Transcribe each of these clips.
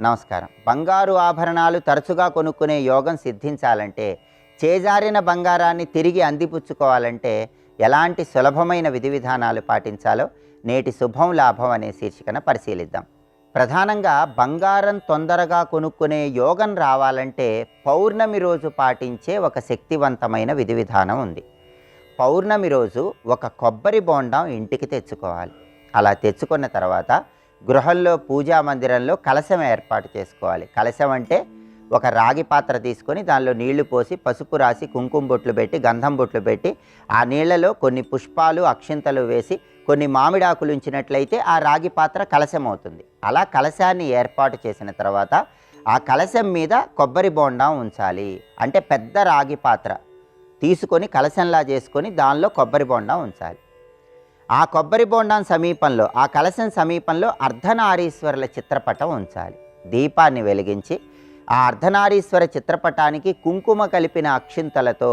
నమస్కారం. బంగారు ఆభరణాలు తరచుగా కొనుక్కునే యోగం సిద్ధించాలంటే చేజారిన బంగారాన్ని తిరిగి అందిపుచ్చుకోవాలంటే ఎలాంటి సులభమైన విధి విధానాలు పాటించాలో నేటి శుభం లాభం అనే శీర్షికన పరిశీలిద్దాం. ప్రధానంగా బంగారం తొందరగా కొనుక్కునే యోగం రావాలంటే పౌర్ణమి రోజు పాటించే ఒక శక్తివంతమైన విధి విధానం ఉంది. పౌర్ణమి రోజు ఒక కొబ్బరి బోండం ఇంటికి తెచ్చుకోవాలి. అలా తెచ్చుకున్న తర్వాత గృహంలో పూజా మందిరంలో కలశం ఏర్పాటు చేసుకోవాలి. కలశం అంటే ఒక రాగి పాత్ర తీసుకొని దానిలో నీళ్ళు పోసి పసుపు రాసి కుంకుమ బొట్లు పెట్టి గంధం బొట్లు పెట్టి ఆ నీళ్ళలో కొన్ని పుష్పాలు అక్షింతలు వేసి కొన్ని మామిడాకులు ఉంచినట్లయితే ఆ రాగి పాత్ర కలశం అవుతుంది. అలా కలశాన్ని ఏర్పాటు చేసిన తర్వాత ఆ కలశం మీద కొబ్బరి బోండం ఉంచాలి. అంటే పెద్ద రాగి పాత్ర తీసుకొని కలశంలా చేసుకొని దానిలో కొబ్బరి బోండం ఉంచాలి. ఆ కొబ్బరి బోండం సమీపంలో ఆ కలశం సమీపంలో అర్ధనారీశ్వరుల చిత్రపటం ఉంచాలి. దీపాన్ని వెలిగించి ఆ అర్ధనారీశ్వర చిత్రపటానికి కుంకుమ కలిపిన అక్షింతలతో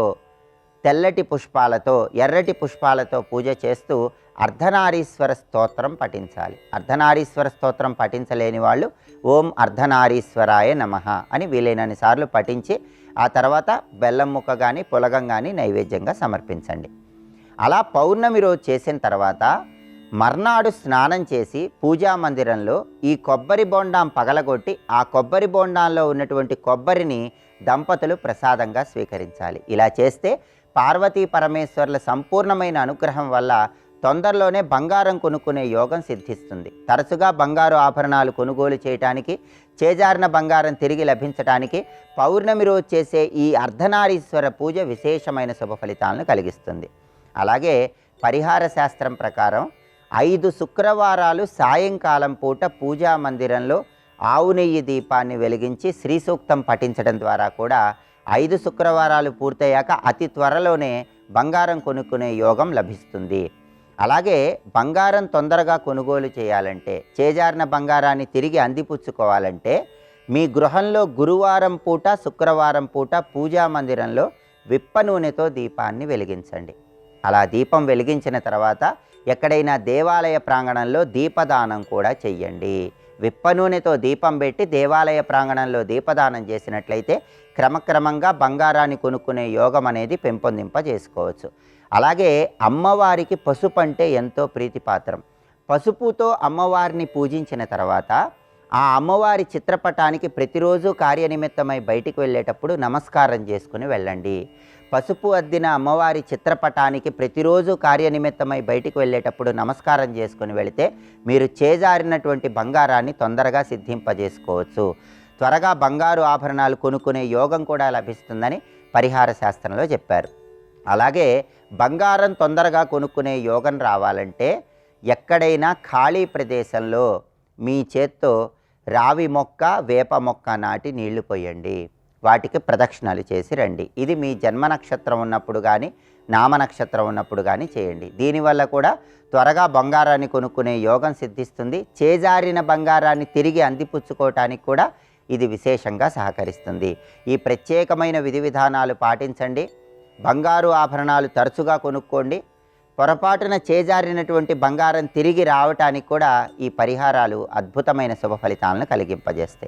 తెల్లటి పుష్పాలతో ఎర్రటి పుష్పాలతో పూజ చేస్తూ అర్ధనారీశ్వర స్తోత్రం పఠించాలి. అర్ధనారీశ్వర స్తోత్రం పఠించలేని వాళ్ళు ఓం అర్ధనారీశ్వరాయ నమః అని వీలైనన్ని సార్లు పఠించి ఆ తర్వాత బెల్లం ముక్క కానీ పులగం కానీ నైవేద్యంగా సమర్పించండి. అలా పౌర్ణమి రోజు చేసిన తర్వాత మర్నాడు స్నానం చేసి పూజా మందిరంలో ఈ కొబ్బరి బోండాం పగలగొట్టి ఆ కొబ్బరి బోండాంలో ఉన్నటువంటి కొబ్బరిని దంపతులు ప్రసాదంగా స్వీకరించాలి. ఇలా చేస్తే పార్వతీ పరమేశ్వర్ల సంపూర్ణమైన అనుగ్రహం వల్ల తొందరలోనే బంగారం కొనుక్కునే యోగం సిద్ధిస్తుంది. తరచుగా బంగారు ఆభరణాలు కొనుగోలు చేయటానికి చేజారిన బంగారం తిరిగి లభించటానికి పౌర్ణమి రోజు చేసే ఈ అర్ధనారీశ్వర పూజ విశేషమైన శుభ ఫలితాలను కలిగిస్తుంది. అలాగే పరిహార శాస్త్రం ప్రకారం ఐదు శుక్రవారాలు సాయంకాలం పూట పూజా మందిరంలో ఆవు నెయ్యి దీపాన్ని వెలిగించి శ్రీ సూక్తం పఠించడం ద్వారా కూడా ఐదు శుక్రవారాలు పూర్తయ్యాక అతి త్వరలోనే బంగారం కొనుక్కునే యోగం లభిస్తుంది. అలాగే బంగారం తొందరగా కొనుగోలు చేయాలంటే చేజారిన బంగారాన్ని తిరిగి అందిపుచ్చుకోవాలంటే మీ గృహంలో గురువారం పూట శుక్రవారం పూట పూజా మందిరంలో విప్ప నూనెతో దీపాన్ని వెలిగించండి. అలా దీపం వెలిగించిన తర్వాత ఎక్కడైనా దేవాలయ ప్రాంగణంలో దీపదానం కూడా చెయ్యండి. విప్ప నూనెతో దీపం పెట్టి దేవాలయ ప్రాంగణంలో దీపదానం చేసినట్లయితే క్రమక్రమంగా బంగారాన్ని కొనుక్కునే యోగం అనేది పెంపొందింప చేసుకోవచ్చు అలాగే అమ్మవారికి పసుపు అంటే ఎంతో ప్రీతిపాత్రం. పసుపుతో అమ్మవారిని పూజించిన తర్వాత ఆ అమ్మవారి చిత్రపటానికి ప్రతిరోజు కార్యనిమిత్తమై బయటికి వెళ్ళేటప్పుడు నమస్కారం చేసుకుని వెళ్ళండి. పసుపు అద్దిన అమ్మవారి చిత్రపటానికి ప్రతిరోజు కార్యనిమిత్తమై బయటికి వెళ్ళేటప్పుడు నమస్కారం చేసుకుని వెళితే మీరు చేజారినటువంటి బంగారాన్ని తొందరగా సిద్ధింపజేసుకోవచ్చు. త్వరగా బంగారు ఆభరణాలు కొనుక్కునే యోగం కూడా లభిస్తుందని పరిహార శాస్త్రంలో చెప్పారు. అలాగే బంగారం తొందరగా కొనుక్కునే యోగం రావాలంటే ఎక్కడైనా ఖాళీ ప్రదేశంలో మీ చేత్తో రావి మొక్క వేప మొక్క నాటి నీళ్ళు పోయండి. వాటికి ప్రదక్షిణలు చేసి రండి. ఇది మీ జన్మ నక్షత్రం ఉన్నప్పుడు కానీ నామ నక్షత్రం ఉన్నప్పుడు కానీ చేయండి. దీనివల్ల కూడా త్వరగా బంగారాన్ని కొనుక్కునే యోగం సిద్ధిస్తుంది. చేజారిన బంగారాన్ని తిరిగి అందిపుచ్చుకోవటానికి కూడా ఇది విశేషంగా సహకరిస్తుంది. ఈ ప్రత్యేకమైన విధి విధానాలు పాటించండి. బంగారు ఆభరణాలు తరచుగా కొనుక్కోండి. పొరపాటున చేజారినటువంటి బంగారం తిరిగి రావటానికి కూడా ఈ పరిహారాలు అద్భుతమైన శుభ ఫలితాలను కలిగింపజేస్తాయి.